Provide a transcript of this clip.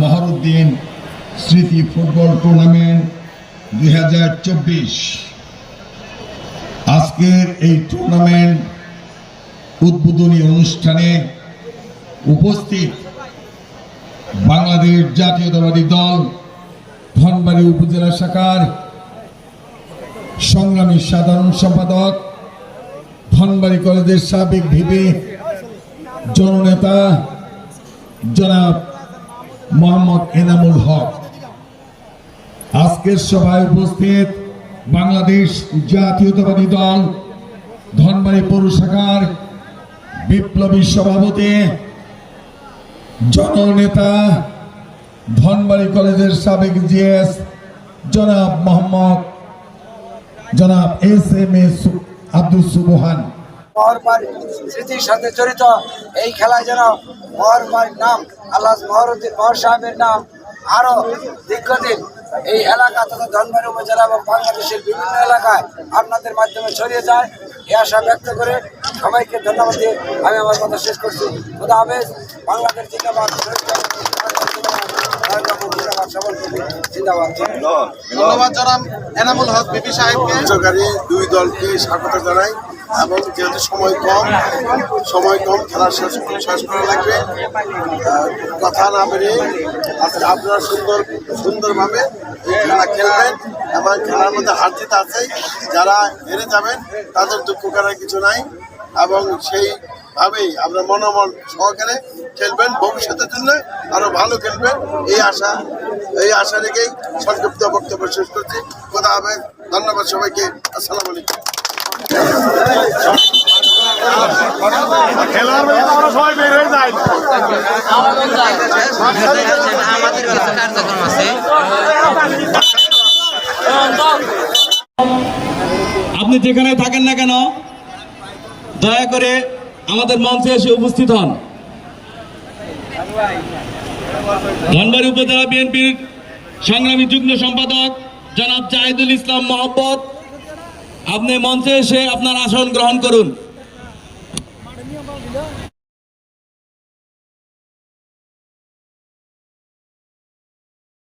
মহরুদ্দিন স্মৃতি football tournament দু হাজার চব্বিশ। আজকের এই টুর্নামেন্ট উদ্বোধনী অনুষ্ঠানে উপস্থিত বাংলাদেশ জাতীয়তাবাদী দল ধনবাড়ি উপজেলা শাখার সংগ্রামী সাধারণ সম্পাদক, ধনবাড়ি কলেজের সাবেক ভিপি, জননেতা জনাব মোহাম্মদ এনামুল হক। আজকের সভায় উপস্থিত বাংলাদেশ জাতীয়তাবাদী দল, ধনবাড়ি পৌর শাখার বিপ্লবী সভাপতি, জননেতা, ধনবাড়ি কলেজের সাবেক জিএস জনাব মোহাম্মদ, জনাব এস এম এ আব্দুল সুবহান। মহরমার স্মৃতির সাথে জড়িত। এই খেলায় যেন মহরমার নাম, আল্লাহ মহরুদ্দিন মহর সাহেবের নাম আরও দীর্ঘদিন এই এলাকা তথা ধনবাড়ি উপজেলা এবং বাংলাদেশের বিভিন্ন এলাকায় আপনাদের মাধ্যমে ছড়িয়ে যায়। এ আশা ব্যক্ত করে সবাইকে ধন্যবাদ দিয়ে আমি আমার কথা শেষ করছি। খুদা হাফেজ। বাংলাদেশ জিন্দাবাদ। ধন্যবাদ জানাম এনামুল হক বিপি সাহেবকে। দুই দলকে স্বাগত জানাই এবং যেহেতু সময় কম সময় কম খেলা শেষ শেষ করা লাগবে। কথা না বেরিয়ে আজকে আপনারা সুন্দর, সুন্দরভাবে এই খেলা খেলবেন এবং খেলার মধ্যে হার জিত আছে। যারা হেরে যাবেন, তাদের দুঃখ করার কিছু নাই এবং সেইভাবেই আমরা মনোমন সহকারে খেলবেন। ভবিষ্যতের জন্য আরও ভালো খেলবেন, এই আশা এই আশা রেখেই সংক্ষিপ্ত বক্তব্য শেষ করছি। কথা হবে ধন্যবাদ সবাইকে। আসসালামু আলাইকুম। আমাদের কিছু কার্যক্রম আছে আপনি যেখানে থাকেন না কেন দয়া করে আমাদের মঞ্চে এসে উপস্থিত হন। ধনবাড়ি উপজেলা বিএনপির সংগ্রামী যুগ্ম সম্পাদক জনাব জাহিদুল ইসলাম মোহাম্মদ আপনি মঞ্চে এসে আপনার আসন গ্রহণ করুন।